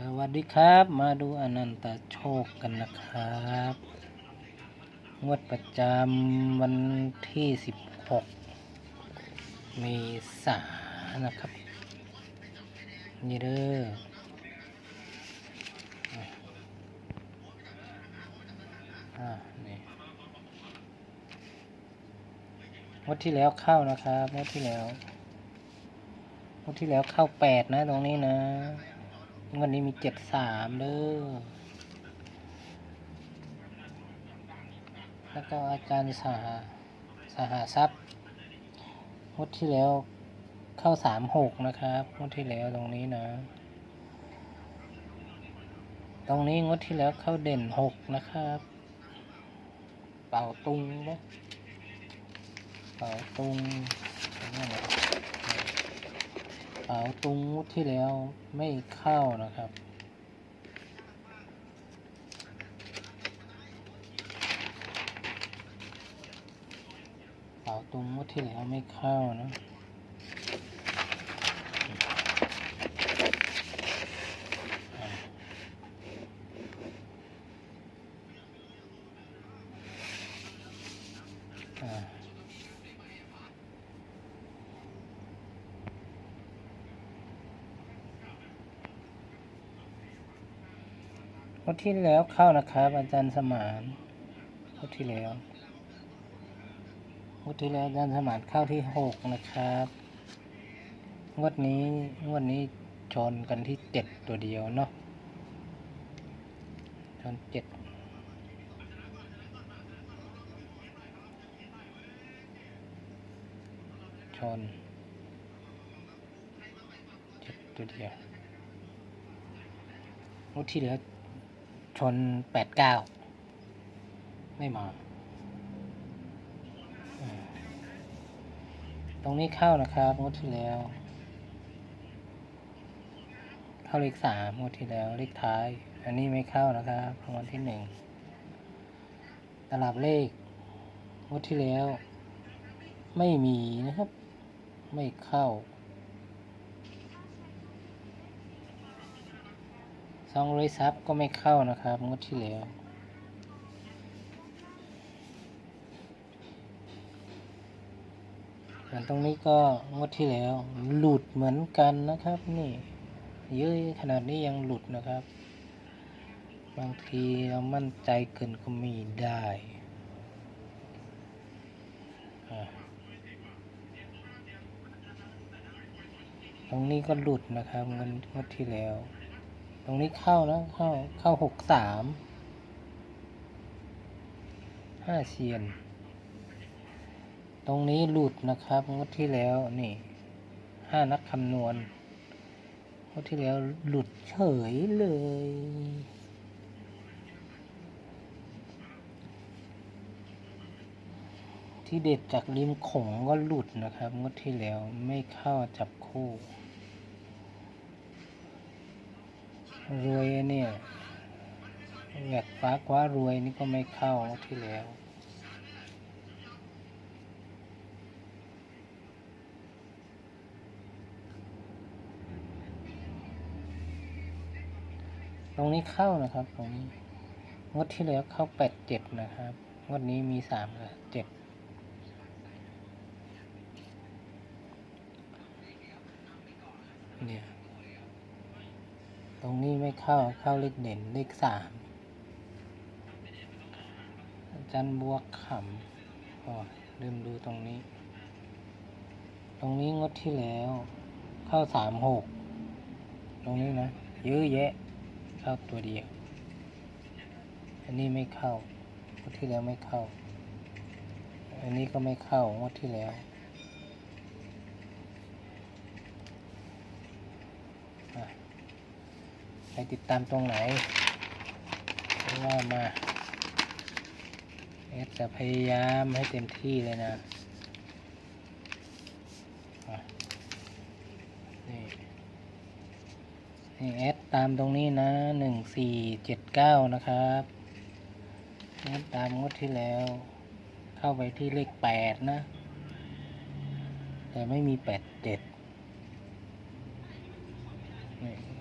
สวัสดีครับ มาดูอนันตโชคกันนะครับ งวดประจำวันที่ 16 เมษายนนะครับ นี่เด้ออะนี่งวดที่แล้วเข้านะครับงวดที่แล้วงวดที่แล้วเข้าแปดนะตรงนี้นะ งวดนี้มีเจ็ดสามเด้อ แล้วก็อาจารย์สหสหทรัพย์งวดที่แล้วเข้าสามหกนะครับงวดที่แล้วตรงนี้นะ ตรงนี้งวดที่แล้วเข้าเด่นหกนะครับ เป่าตุงนะเป่าตุงนี่นะ เป่าตุงงวดที่แล้วไม่เข้านะครับ เป่าตุงงวดที่แล้วไม่เข้านะ งวดที่แล้วเข้านะครับ อาจารย์สมานงวดที่แล้วงวดที่แล้วอาจารย์สมานเข้าที่หกนะครับงวดนี้งวดนี้ชนกันที่เจ็ดตัวเดียวเนาะชนเจ็ดชนเจ็ดตัวเดียวงวดที่แล้ว ชนแปดเก้าไม่มา ตรงนี้เข้านะครับงวดที่แล้ว เข้าเลขสามงวดที่แล้วเลขท้าย อันนี้ไม่เข้านะครับรางวัลที่หนึ่งตลับเลขงวดที่แล้ว ไม่มีนะครับ ไม่เข้า ซองเลยซับก็ไม่เข้านะครับงวดที่แล้วส่วนตรงนี้ก็งวดที่แล้ว หลุดเหมือนกันนะครับ นี่ เยอะขนาดนี้ยังหลุดนะครับ บางทีเรามั่นใจเกินก็มีได้ตรงนี้ก็หลุดนะครับเงินงวดที่แล้ว ตรงนี้เข้านะเข้าเข้าหกสามห้าเซียน ตรงนี้หลุดนะครับงวดที่แล้วนี่ห้านักคำนวณงวดที่แล้วหลุดเฉยเลย ที่เด็ดจากริมขงก็หลุดนะครับงวดที่แล้วไม่เข้าจับคู่ รวยเนี่ยแหวกฟ้าคว้ารวยนี่ก็ไม่เข้าที่แล้วตรงนี้เข้านะครับตรงนี้งวดที่แล้วเข้าแปดเจ็ดนะครับงวดนี้มีสามกับเจ็ด เนี่ย ตรงนี้ไม่เข้าเข้าเลขเด่นเลขสามอาจารย์บวกขำอ๋อลืมดูตรงนี้ ตรงนี้งดที่แล้ว เข้าสามหกตรงนี้นะเยอะแยะเข้าตัวเดียว อันนี้ไม่เข้างวดที่แล้วไม่เข้า อันนี้ก็ไม่เข้างวดที่แล้ว ไปติดตามตรงไหนว่ามาเอสจะพยายามให้เต็มที่เลยนะอะนี่นี่เอสตามตรงนี้นะหนึ่งสี่เจ็ดเก้านะครับเอสตามงวดที่แล้ว เข้าไปที่เลขแปดนะ แต่ไม่มีแปด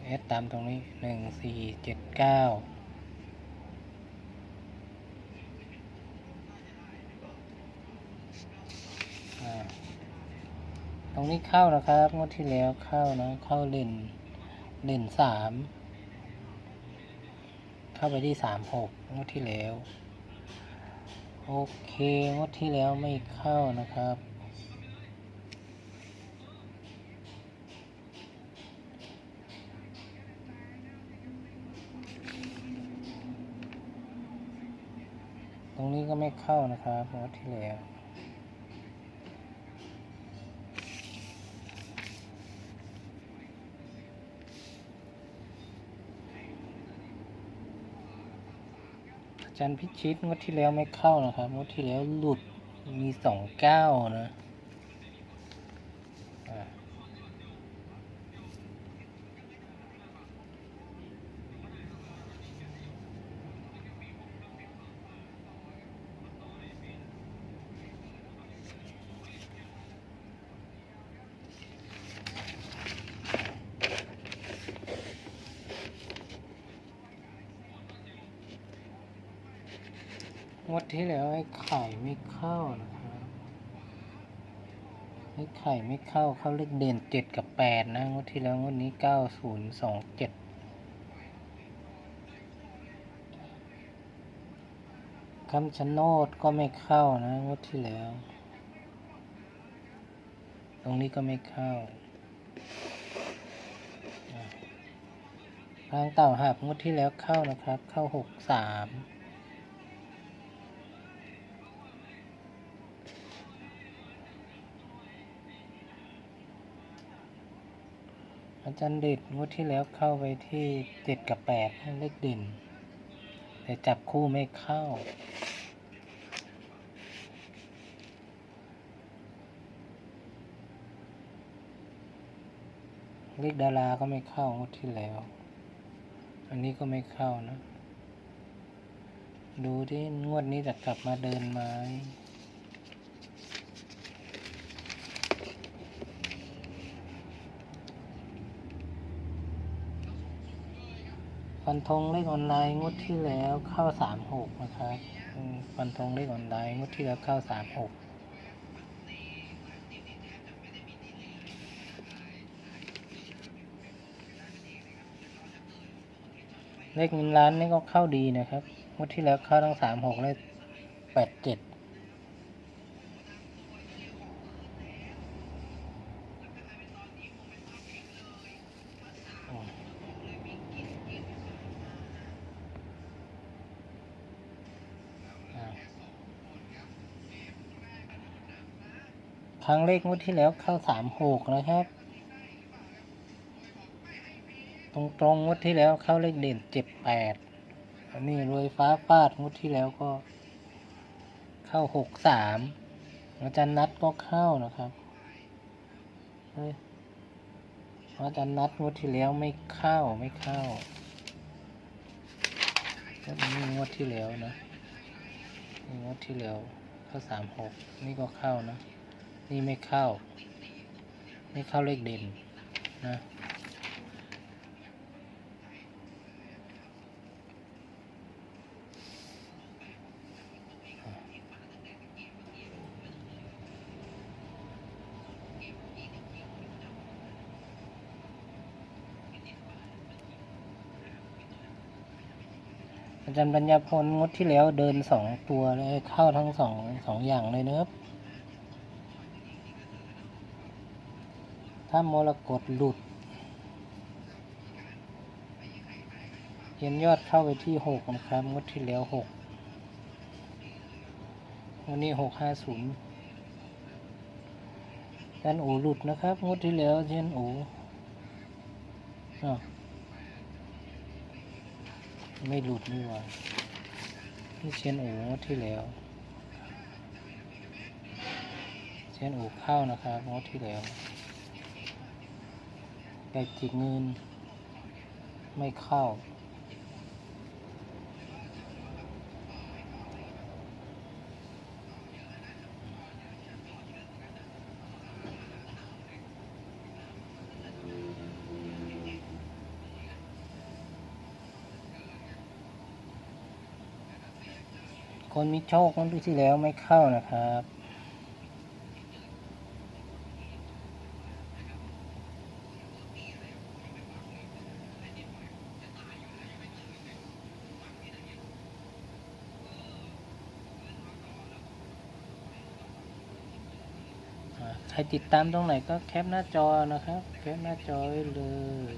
เจ็ดตามตรงนี้หนึ่งสี่เจ็ดเก้าอ่าตรงนี้เข้านะครับงวดที่แล้วเข้านะ เข้าเล่นเล่นสามเข้าไปที่สามหกงวดที่แล้ว โอเคงวดที่แล้วไม่เข้านะครับ ต รงนี้ก็ไม่เข้านะครับงวดที่แล้วอาจารย์พิชิตงวดที่แล้วไม่เข้านะครับงวดที่แล้วหลุดมีสองเก้านะ วดที่แล้วไอ้ไข่ไม่เข้านะครับไอ้ไข่ไม่เข้าเข้าเลขเด่นเจ็ดกับแปดนะงวดที่แล้วงวดนี้เก้าศูนย์สองเจ็ดคำชะโนดก็ไม่เข้านะงวดที่แล้ว ตรงนี้ก็ไม่เข้าอะทางเต่าหับงวดที่แล้วเข้านะครับ เข้าหกสาม อาจารย์เด็ดงวดที่แล้วเข้าไปที่เจ็ดกับแปดเลขเด่น แต่จับคู่ไม่เข้า เลขดาราก็ไม่เข้างวดที่แล้ว อันนี้ก็ไม่เข้านะ ดูที่งวดนี้จะกลับมาเดินไหม ฟันธงเลขออนไลน์งวดที่แล้วเข้าสามหกนะครับอืมฟันธงเลขออนไลน์งวดที่แล้วเข้าสามหกเลขเงินล้านนี่ก็เข้าดีนะครับงวดที่แล้วเข้าทั้งสามหกและแปดเจ็ด ครั้งเลขงวดที่แล้วเข้าสามหกนะครับ ตรงตรงงวดที่แล้วเข้าเลขเด่นเจ็ดแปดอันนี้รวยฟ้าฟาดงวดที่แล้วก็ เข้าหกสามอาจารย์นัดก็เข้านะครับเฮ้ยอาจารย์นัดงวดที่แล้วไม่เข้าไม่เข้าแล้วนี่งวดที่แล้วนะนี่งวดที่แล้วเข้าสามหกนี่ก็เข้านะ นี่ไม่เข้านี่เข้าเลขเด่นนะอาจารย์ปัญญาพลงดที่แล้วเดินสองตัวเลยเข้าทั้งสองสองอย่างเลยนะครับ ถ้ามรกตหลุด เย็นยอดเข้าไปที่หกนะครับงดที่แล้วหกวันนี้หกห้าศูนย์เชนอูหลุดนะครับงดที่แล้วเชนอูอ้าไม่หลุดนี่หว่านี่เชียนอูงดที่แล้วเชียนอูเข้านะครับงดที่แล้ว แต่จิกเงิน ไม่เข้า คนมีโชคนั้นที่แล้วไม่เข้านะครับ ใครติดตามตรงไหนก็แคปหน้าจอนะครับ แคปหน้าจอเลย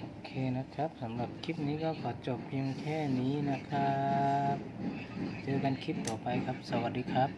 โอเคนะครับสำหรับคลิปนี้ก็ขอจบเพียงแค่นี้นะครับ เจอกันคลิปต่อไปครับ สวัสดีครับ